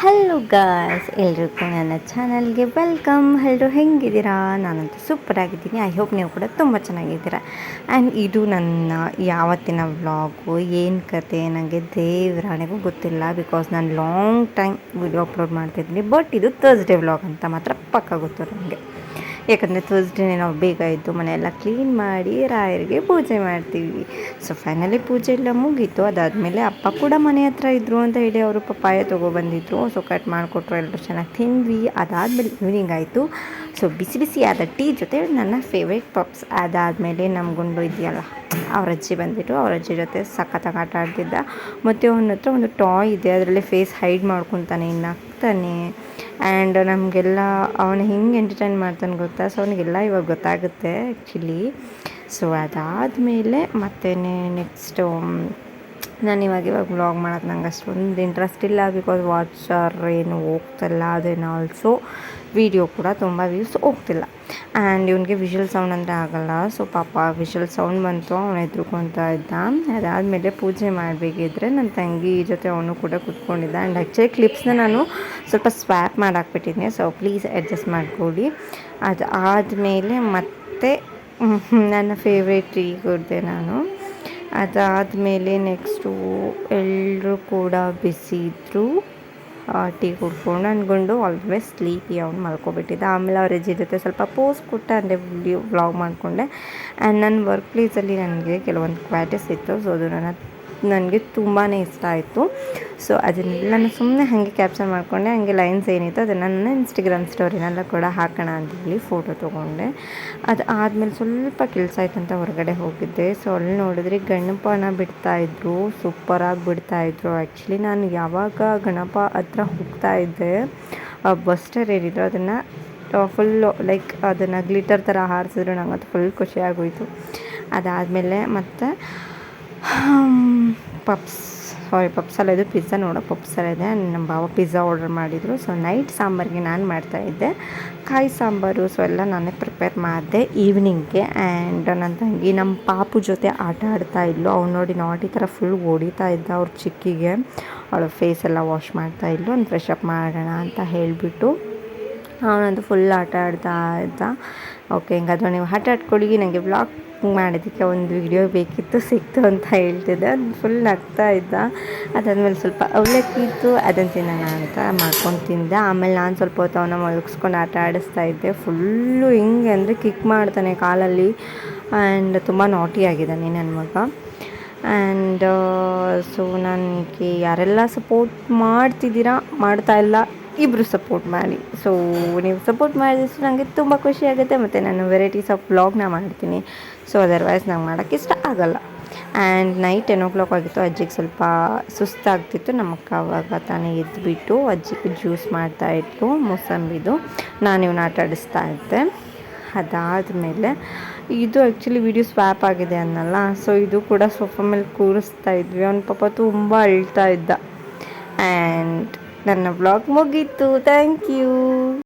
Hello guys ಎಲ್ರಿಗೂ ನನ್ನ ಚಾನಲ್ಗೆ ವೆಲ್ಕಮ್ ಎಲ್ಲರೂ ಹೆಂಗಿದ್ದೀರಾ? ನಾನಂತೂ ಸೂಪರ್ ಆಗಿದ್ದೀನಿ. ಐ ಹೋಪ್ ನೀವು ಕೂಡ ತುಂಬ ಚೆನ್ನಾಗಿದ್ದೀರಾ. ಆ್ಯಂಡ್ ಇದು ನನ್ನ ಯಾವತ್ತಿನ ವ್ಲಾಗು ಏನು ಕತೆ? ನನಗೆ ದೇವರಾಣೆಗೂ ಗೊತ್ತಿಲ್ಲ ಬಿಕಾಸ್ ನಾನು ಲಾಂಗ್ ಟೈಮ್ ವಿಡಿಯೋ ಅಪ್ಲೋಡ್ ಮಾಡ್ತಿದ್ದೀನಿ. ಬಟ್ ಇದು ಥರ್ಸ್ಡೇ ವ್ಲಾಗ್ ಅಂತ ಮಾತ್ರ ಪಕ್ಕ ಗೊತ್ತು ನನಗೆ ಯಾಕಂದರೆ ಥರ್ಸ್ಡೇನೆ ನಾವು ಬೇಗ ಇದ್ದು ಮನೆಯೆಲ್ಲ ಕ್ಲೀನ್ ಮಾಡಿ ರಾಯರಿಗೆ ಪೂಜೆ ಮಾಡ್ತೀವಿ. ಸೊ ಫೈನಲಿ ಪೂಜೆ ಎಲ್ಲ ಮುಗೀತು. ಅದಾದಮೇಲೆ ಅಪ್ಪ ಕೂಡ ಮನೆ ಹತ್ರ ಇದ್ದರು ಅಂತ ಹೇಳಿ ಅವರು ಪಪ್ಪಾಯ ತೊಗೊಬಂದಿದ್ರು ಸೊ ಕಟ್ ಮಾಡಿಕೊಟ್ರು ಎಲ್ಲರೂ ಚೆನ್ನಾಗಿ ತಿಂದ್ವಿ. ಅದಾದಮೇಲೆ ಈವ್ನಿಂಗ್ ಆಯಿತು. ಸೊ ಬಿಸಿ ಬಿಸಿಯಾದ ಟೀ ಜೊತೆ ನನ್ನ ಫೇವ್ರೇಟ್ ಪಪ್ಸ್ ಅದಾದಮೇಲೆ ನಮ್ಮ ಗುಂಡು ಇದೆಯಲ್ಲ, ಅವ್ರ ಅಜ್ಜಿ ಬಂದಿಟ್ಟು ಅವ್ರ ಅಜ್ಜಿ ಜೊತೆ ಸಖತ್ತಾಗಿ ಆಟ ಆಡ್ತಿದ್ದ. ಮತ್ತು ಅವನ ಹತ್ರ ಒಂದು ಟಾಯ್ ಇದೆ. ಅದರಲ್ಲಿ ಫೇಸ್ ಹೈಡ್ ಮಾಡ್ಕೊತಾನೆ ಇನ್ನು. ನಗ್ತಾನೆ ಆ್ಯಂಡ್ ನಮಗೆಲ್ಲ ಅವನು ಹಿಂಗೆ ಎಂಟರ್ಟೈನ್ ಮಾಡ್ತಾನೆ ಗೊತ್ತಾ? ಸೊ ಅವನಿಗೆಲ್ಲ ಇವಾಗ ಗೊತ್ತಾಗುತ್ತೆ ಆ್ಯಕ್ಚುಲಿ ಸೊ ಅದಾದಮೇಲೆ ಮತ್ತೆ ನೆಕ್ಸ್ಟು ನಾನು ಇವಾಗ ಇವಾಗ ವ್ಲಾಗ್ ಮಾಡೋದು ನಂಗೆ ಅಷ್ಟೊಂದು ಇಂಟ್ರೆಸ್ಟ್ ಇಲ್ಲ ಬಿಕಾಸ್ ಆರ್ ಏನು ಹೋಗ್ತಿಲ್ಲ ಅದೇನು ಆಲ್ಸೋ ವಿಡಿಯೋ ಕೂಡ ತುಂಬ ವ್ಯೂಸ್ ಹೋಗ್ತಿಲ್ಲ. ಆ್ಯಂಡ್ ಇವನಿಗೆ ವಿಷುವಲ್ ಸೌಂಡ್ ಅಂದರೆ ಆಗಲ್ಲ ಸೊ ಪಾಪ ವಿಷುವಲ್ ಸೌಂಡ್ ಬಂತು, ಅವನು ಎದ್ರುಕೊತಾ ಇದ್ದ. ಅದಾದಮೇಲೆ ಪೂಜೆ ಮಾಡಬೇಕಿದ್ರೆ ನನ್ನ ತಂಗಿ ಜೊತೆ ಅವನು ಕೂಡ ಕೂತ್ಕೊಂಡಿದ್ದ. ಆ್ಯಂಡ್ ಆ್ಯಕ್ಚುಲಿ ಕ್ಲಿಪ್ಸ್ನ ನಾನು ಸ್ವಲ್ಪ ಸ್ವ್ಯಾಪ್ ಮಾಡಾಕ್ಬಿಟ್ಟಿದ್ದೆ ಸೊ ಪ್ಲೀಸ್ ಅಡ್ಜಸ್ಟ್ ಮಾಡಿಕೊಡಿ ಅದು ಆದಮೇಲೆ ಮತ್ತೆ ನನ್ನ ಫೇವ್ರೇಟ್ ಟೀ ಕುಡಿದೆ ನಾನು. ಅದಾದಮೇಲೆ ನೆಕ್ಸ್ಟು ಎಲ್ಲರೂ ಕೂಡ ಬಿಸಿ ಇದ್ದರು ಟೀ ಕುಡ್ಕೊಂಡು ಅಂದ್ಕೊಂಡು ಆಲ್ವೇಸ್ ಸ್ಲೀಪಿ ಅವ್ನು ಮಲ್ಕೊಬಿಟ್ಟಿದ್ದೆ. ಆಮೇಲೆ ಅವ್ರ ಅಜ್ಜಿ ಜೊತೆ ಸ್ವಲ್ಪ ಪೋಸ್ ಕೊಟ್ಟ, ಅಂದರೆ ವ್ಲಾಗ್ ಮಾಡಿಕೊಂಡೆ. ಆ್ಯಂಡ್ ನನ್ನ ವರ್ಕ್ ಪ್ಲೇಸಲ್ಲಿ ನನಗೆ ಕೆಲವೊಂದು ಕ್ವಾಟಸ್ ಇತ್ತು. ಸೊ ಅದು ನನ್ನ ನನಗೆ ತುಂಬಾ ಇಷ್ಟ ಆಯಿತು. ಸೊ ಅದನ್ನೆಲ್ಲ ಸುಮ್ಮನೆ ಹಾಗೆ ಕ್ಯಾಪ್ಚರ್ ಮಾಡಿಕೊಂಡೆ. ಹಾಗೆ ಲೈನ್ಸ್ ಏನಿತ್ತು ಅದನ್ನು ನನ್ನ ಇನ್ಸ್ಟಾಗ್ರಾಮ್ ಸ್ಟೋರಿನೆಲ್ಲ ಕೂಡ ಹಾಕೋಣ ಅಂತೇಳಿ ಫೋಟೋ ತೊಗೊಂಡೆ. ಅದು ಆದಮೇಲೆ ಸ್ವಲ್ಪ ಕೆಲಸ ಆಯ್ತಂತ ಹೊರಗಡೆ ಹೋಗಿದ್ದೆ. ಸೊ ಅಲ್ಲಿ ನೋಡಿದ್ರೆ ಗಣಪನ ಬಿಡ್ತಾಯಿದ್ರು ಸೂಪರಾಗಿ ಬಿಡ್ತಾಯಿದ್ರು ಆ್ಯಕ್ಚುಲಿ ನಾನು ಯಾವಾಗ ಗಣಪ ಹತ್ರ ಹೋಗ್ತಾ ಇದ್ದೆ ಬಸ್ಟರ್ ಏನಿದ್ರು ಅದನ್ನು ಫುಲ್ಲು ಲೈಕ್ ಅದನ್ನು ಗ್ಲಿಟರ್ ಥರ ಹಾರಿಸಿದ್ರು. ನಂಗೆ ಅದು ಫುಲ್ ಖುಷಿಯಾಗೋಯಿತು ಅದಾದಮೇಲೆ ಮತ್ತು ಪಪ್ಸ್ ಸಾರಿ ಪಪ್ಸಲ್ಲ ಇದು ಪಿಜ್ಜಾ ನೋಡೋ ಪಪ್ಸಲ್ಲ ಇದೆ ನಮ್ಮ ಭಾವ ಪಿಜ್ಜಾ ಆರ್ಡರ್ ಮಾಡಿದರು. ಸೊ ನೈಟ್ ಸಾಂಬಾರಿಗೆ ನಾನು ಮಾಡ್ತಾಯಿದ್ದೆ ಕಾಯಿ ಸಾಂಬಾರು ಸೊ ಎಲ್ಲ ನಾನೇ ಪ್ರಿಪೇರ್ ಮಾಡಿದೆ ಈವ್ನಿಂಗ್ಗೆ ಆ್ಯಂಡ್ ನನ್ನ ತಂಗಿ ನಮ್ಮ ಪಾಪು ಜೊತೆ ಆಟ ಆಡ್ತಾ ಇದ್ಲು. ಅವ್ನು ನೋಡಿ ನಾಟಿ ಥರ ಫುಲ್ ಓಡಿತಾ ಇದ್ದ ಅವ್ರ ಚಿಕ್ಕಿಗೆ. ಅವಳ ಫೇಸ್ ಎಲ್ಲ ವಾಶ್ ಮಾಡ್ತಾ ಇದ್ಲು. ಒಂದು ಫ್ರೆಶ್ ಅಪ್ ಮಾಡೋಣ ಅಂತ ಹೇಳಿಬಿಟ್ಟು. ಅವನಂತೂ ಫುಲ್ ಆಟ ಆಡ್ತಾ ಇದ್ದ. ಓಕೆ ಹಿಂಗಾದ್ರೆ ನೀವು ಆಟ ಆಡ್ಕೊಳ್ಳಿ ನನಗೆ ಬ್ಲಾಗ್ ಮಾಡೋದಕ್ಕೆ ಒಂದು ವಿಡಿಯೋ ಬೇಕಿತ್ತು, ಸಿಕ್ತು ಅಂತ ಹೇಳ್ತಿದ್ದೆ. ಅದು ಫುಲ್ ನಗ್ತಾ ಇದ್ದ. ಅದಾದಮೇಲೆ ಸ್ವಲ್ಪ ಅವಲಕ್ಕಿತ್ತು, ಅದನ್ನು ತಿನ್ನೋಣ ಅಂತ ಮಾಡ್ಕೊಂಡು ತಿಂದೆ. ಆಮೇಲೆ ನಾನು ಸ್ವಲ್ಪ ಹೊತ್ತು ಅವನ ಮಲಗಿಸ್ಕೊಂಡು ಆಟ ಆಡಿಸ್ತಾ ಇದ್ದೆ. ಫುಲ್ಲು ಹಿಂಗೆ ಅಂದರೆ ಕಿಕ್ ಮಾಡ್ತಾನೆ ಕಾಲಲ್ಲಿ. ಆ್ಯಂಡ್ ತುಂಬ ನಾಟಿ ಆಗಿದ್ದಾನೆ ನನ್ನ ಮಗ. ಆ್ಯಂಡ್ ಸೊ ನನಗೆ ಯಾರೆಲ್ಲ ಸಪೋರ್ಟ್ ಮಾಡ್ತಿದ್ದೀರಾ, ಮಾಡ್ತಾ ಇಲ್ಲ ಇಬ್ಬರು ಸಪೋರ್ಟ್ ಮಾಡಿ. ಸೊ ನೀವು ಸಪೋರ್ಟ್ ಮಾಡಿದಷ್ಟು ನನಗೆ ತುಂಬ ಖುಷಿ ಆಗುತ್ತೆ ಮತ್ತು ನಾನು ವೆರೈಟೀಸ್ ಆಫ್ ಬ್ಲಾಗ್ನ ಮಾಡ್ತೀನಿ. ಸೊ ಅದರ್ವೈಸ್ ನಂಗೆ ಮಾಡೋಕ್ಕೆ ಇಷ್ಟ ಆಗೋಲ್ಲ. And night ten o'clock ಆಗಿತ್ತು, ಅಜ್ಜಿಗೆ ಸ್ವಲ್ಪ ಸುಸ್ತಾಗ್ತಿತ್ತು. ನಮ್ಮಕ್ಕ ಅವಾಗ ತಾನೇ ಎದ್ದುಬಿಟ್ಟು ಅಜ್ಜಿಗೆ ಜ್ಯೂಸ್ ಮಾಡ್ತಾ ಇತ್ತು ಮೂಸಂಬಿದು. ನಾನು ಇವನ್ನ ಆಟ ಆಡಿಸ್ತಾ ಇದ್ದೆ. ಅದಾದಮೇಲೆ ಇದು ಆ್ಯಕ್ಚುಲಿ ವಿಡಿಯೋ ಸ್ವ್ಯಾಪ್ ಆಗಿದೆ ಅನ್ನಲ್ಲ. ಸೊ ಇದು ಕೂಡ ಸೋಫಾ ಮೇಲೆ ಕೂರಿಸ್ತಾ ಇದ್ವಿ. ಅವ್ನ ಪಾಪ ತುಂಬ ಅಳ್ತಾ ಇದ್ದ. ಆ್ಯಂಡ್ ನನ್ನ ಬ್ಲಾಗ್ ಮುಗೀತು. Thank you